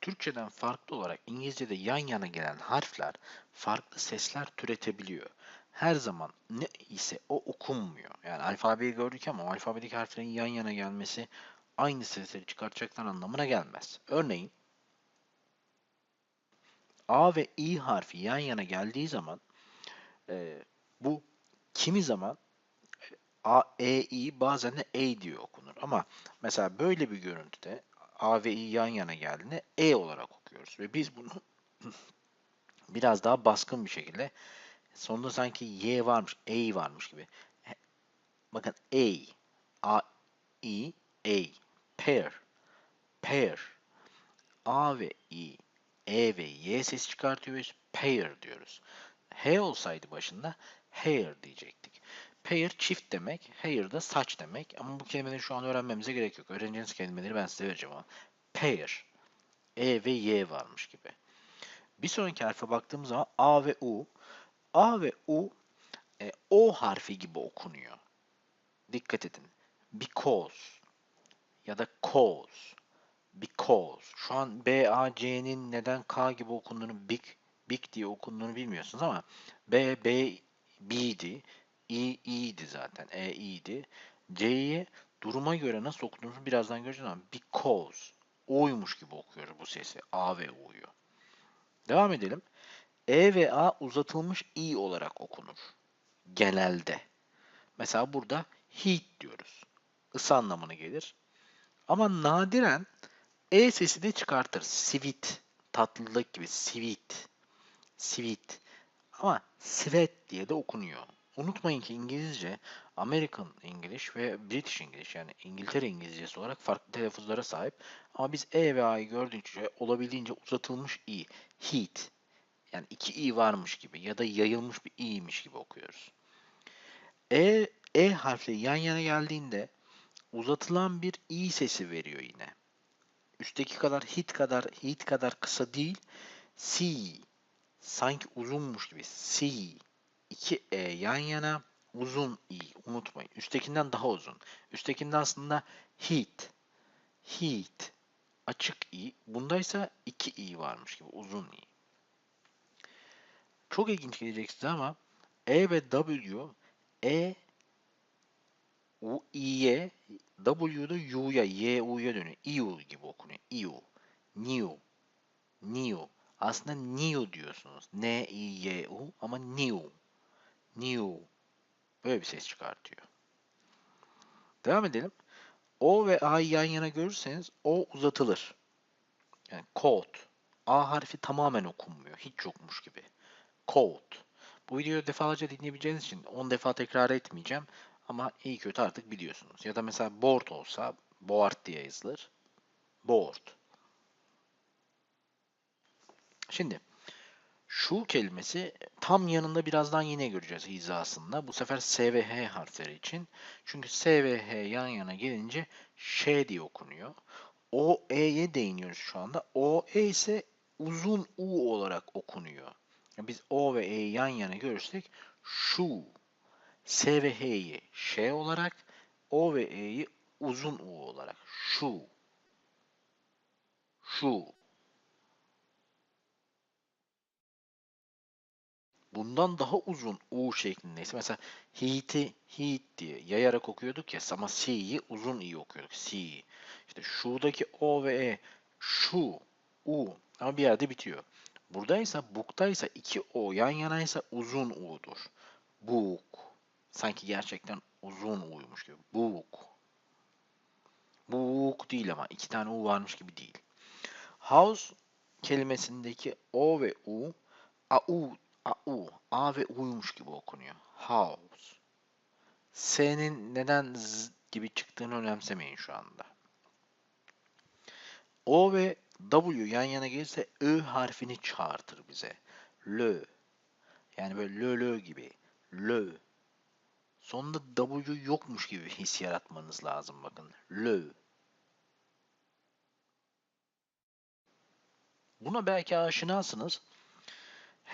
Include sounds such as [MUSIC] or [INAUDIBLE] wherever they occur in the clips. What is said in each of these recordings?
Türkçeden farklı olarak İngilizce'de yan yana gelen harfler farklı sesler türetebiliyor. Her zaman ne ise o okunmuyor. Yani alfabeyi gördük ama alfabedeki harflerin yan yana gelmesi aynı sesleri çıkartacaklar anlamına gelmez. Örneğin A ve İ harfi yan yana geldiği zaman e, bu kimi zaman A, E, I bazen de E diye okunur. Ama mesela böyle bir görüntüde A ve I yan yana geldiğinde E olarak okuyoruz. Ve biz bunu [CLEARS THROAT] biraz daha baskın bir şekilde sonunda sanki Y varmış, E varmış gibi. Bakın A, A, I, A, pair, pair. A ve I, E ve Y ses çıkartıyoruz. Pair diyoruz. H olsaydı başında hair diyecektik. Pair çift demek, hair da saç demek. Ama bu kelimeleri şu an öğrenmemize gerek yok. Öğreneceğiniz kelimeleri ben size vereceğim ama. Pair, E ve Y varmış gibi. Bir sonraki harfe baktığımız zaman A ve U. A ve U e, O harfi gibi okunuyor. Dikkat edin. Because ya da cause. Because. Şu an B, A, C'nin neden K gibi okunduğunu big, big diye okunduğunu bilmiyorsunuz ama B, B, B'di. I, i'di zaten. E, i'di. C'yi duruma göre nasıl okuduğunuzu birazdan göreceğiz ama because. O'ymuş gibi okuyoruz bu sesi. A ve U'yu. Devam edelim. E ve A uzatılmış i olarak okunur. Genelde. Mesela burada heat diyoruz. Isı anlamına gelir. Ama nadiren e sesi de çıkartır. Sweet. Tatlılık gibi. Sweet. Sweet. Ama sweat diye de okunuyor. Unutmayın ki İngilizce American English ve British English yani İngiltere İngilizcesi olarak farklı telaffuzlara sahip. Ama biz E ve A'yı gördükçe olabildiğince uzatılmış i, heat yani iki i varmış gibi ya da yayılmış bir i'ymiş gibi okuyoruz. E, e harfleri yan yana geldiğinde uzatılan bir i sesi veriyor yine. Üstteki kadar hit kadar hit kadar kısa değil. Si sanki uzunmuş gibi. Si 2 E yan yana uzun i unutmayın. Üsttekinden daha uzun. Üsttekinde aslında heat. Heat açık i. Bundaysa 2 i varmış gibi uzun i. Çok ilginç gelecek size ama e ve w e u i'ye w'da u'ya y u'ya dönüyor. iu gibi okunuyor. iu. new. new. Aslında new diyorsunuz. n i y u ama new. New. Böyle bir ses çıkartıyor. Devam edelim. O ve A'yı yan yana görürseniz O uzatılır. Yani coat. A harfi tamamen okunmuyor. Hiç yokmuş gibi. Coat. Bu videoyu defalarca dinleyebileceğiniz için 10 defa tekrar etmeyeceğim. Ama iyi kötü artık biliyorsunuz. Ya da mesela board olsa board diye yazılır. Board. Şimdi şu kelimesi tam yanında birazdan yine göreceğiz hizasında. Bu sefer S ve H harfleri için. Çünkü S ve H yan yana gelince Ş diye okunuyor. O, E'ye değiniyoruz şu anda. O, E ise uzun U olarak okunuyor. Biz O ve E'yi yan yana görürsek şu. S ve H'yi Ş olarak, O ve E'yi uzun U olarak. Şu. Şu. Bundan daha uzun U şeklindeyse mesela heat'i heat diye yayarak okuyorduk ya ama C'yi uzun i okuyorduk. C. İşte şuradaki O ve E şu U ama bir yerde bitiyor. Buradaysa book'taysa iki O yan yanaysa uzun U'dur. Book. Sanki gerçekten uzun U'ymuş gibi. Book. Book değil ama iki tane U varmış gibi değil. House kelimesindeki O ve U A U A, U. A ve U'ymuş gibi okunuyor. House. S'nin neden Z gibi çıktığını önemsemeyin şu anda. O ve W yan yana gelirse Ö harfini çağırtır bize. Lö. Yani böyle lö lö gibi. Lö. Sonunda W yokmuş gibi his yaratmanız lazım bakın. Lö. Buna belki aşinasınız.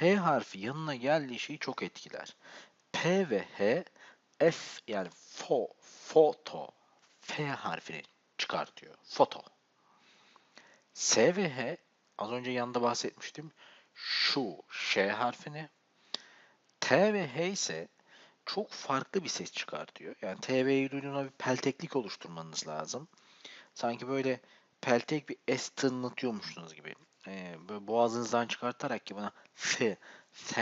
H harfi yanına geldiği şeyi çok etkiler. P ve H F yani fo, foto, F harfini çıkartıyor. Foto. S ve H az önce yanında bahsetmiştim. Şu Ş harfini. T ve H ise çok farklı bir ses çıkartıyor. Yani T ve H'yi duyduğunda bir pelteklik oluşturmanız lazım. Sanki böyle peltek bir S tınlatıyormuşsunuz gibi. Ee, böyle boğazınızdan çıkartarak ki bana f, th,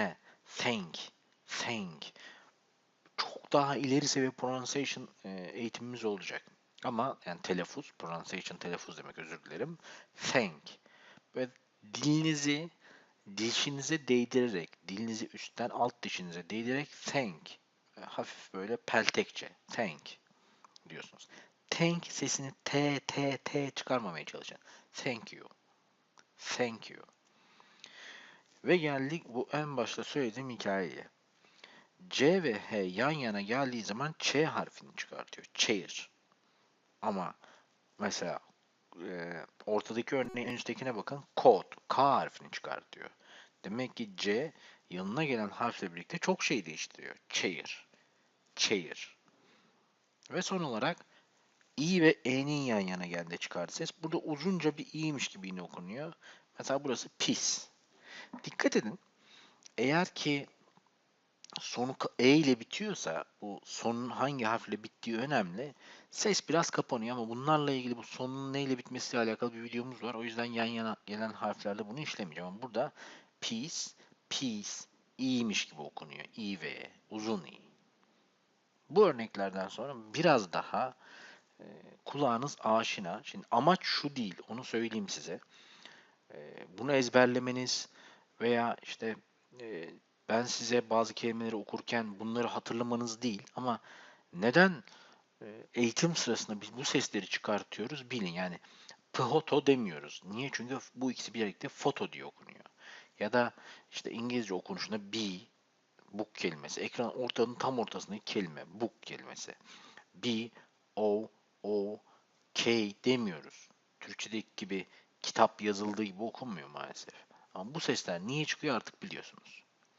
think, think. Çok daha ileri seviye pronunciation e, eğitimimiz olacak. Ama yani telaffuz, pronunciation telaffuz demek özür dilerim. Think. Böyle dilinizi dişinize değdirerek, dilinizi üstten alt dişinize değdirerek think. E, hafif böyle peltekçe. Think diyorsunuz. Thank sesini T, T, T çıkarmamaya çalışın. Thank you. Thank you. Ve geldik bu en başta söylediğim hikayeye. C ve H yan yana geldiği zaman Ç harfini çıkartıyor. Chair. Ama mesela e, ortadaki örneğin en üsttekine bakın. Coat. K harfini çıkartıyor. Demek ki C yanına gelen harfle birlikte çok şey değiştiriyor. Chair. Chair. Ve son olarak i ve e'nin yan yana geldiğinde çıkardı ses. Burada uzunca bir i'ymiş gibi yine okunuyor. Mesela burası pis. Dikkat edin. Eğer ki sonu e ile bitiyorsa bu sonun hangi harfle bittiği önemli. Ses biraz kapanıyor ama bunlarla ilgili bu sonun neyle bitmesiyle alakalı bir videomuz var. O yüzden yan yana gelen harflerde bunu işlemeyeceğim. Ama burada peace, peace, i'ymiş gibi okunuyor. i ve e, uzun i. Bu örneklerden sonra biraz daha e, kulağınız aşina. Şimdi amaç şu değil, onu söyleyeyim size. E, bunu ezberlemeniz veya işte e, ben size bazı kelimeleri okurken bunları hatırlamanız değil ama neden e, eğitim sırasında biz bu sesleri çıkartıyoruz bilin. Yani photo demiyoruz. Niye? Çünkü bu ikisi birlikte foto diye okunuyor. Ya da işte İngilizce okunuşunda be, book kelimesi. Ekran ortanın tam ortasındaki kelime book kelimesi. B, O, O, K demiyoruz. Türkçedeki gibi kitap yazıldığı gibi okunmuyor maalesef. Ama bu sesler niye çıkıyor artık biliyorsunuz.